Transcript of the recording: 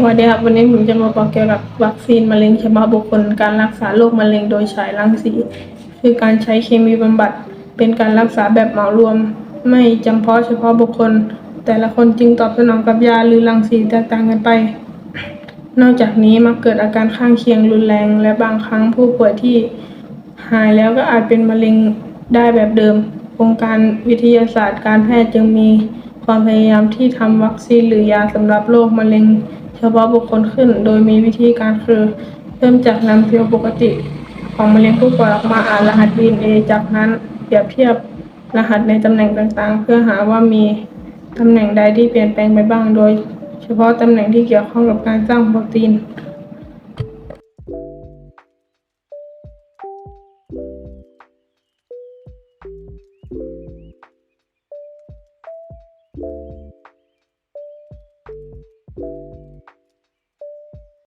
สวัสดีครับวันนี้ผมจะมาบอกเกี่ยวกับวัคซีนมะเร็งเฉพาะบุคคลการรักษาโรคมะเร็งโดยฉายรังสี คือการใช้เคมีบำบัด เป็นการรักษาแบบเหมารวม ไม่จำเพาะเฉพาะบุคคล แต่ละคนจึงตอบสนองกับยาหรือรังสีแตกต่างกันไป นอกจากนี้มักเกิดอาการข้างเคียงรุนแรง และบางครั้งผู้ป่วยที่หายแล้วก็อาจเป็นมะเร็งได้แบบเดิมองค์การวิทยาศาสตร์การแพทย์จึงมีความพยายามที่ทำวัคซีนหรือยาสำหรับโรคมะเร็ง เฉพาะบุคคลขึ้น โดยมีวิธีการคือ เริ่มจากนำเซลล์ปกติของมะเร็งผู้ป่วยออกมาอ่านรหัส DNA จากนั้นเปรียบเทียบรหัสในตำแหน่งต่างๆ เพื่อหาว่ามีตำแหน่งใดที่เปลี่ยนแปลงไปบ้าง โดย เฉพาะตำแหน่งที่เกี่ยวข้องกับการสร้างโปรตีนうん。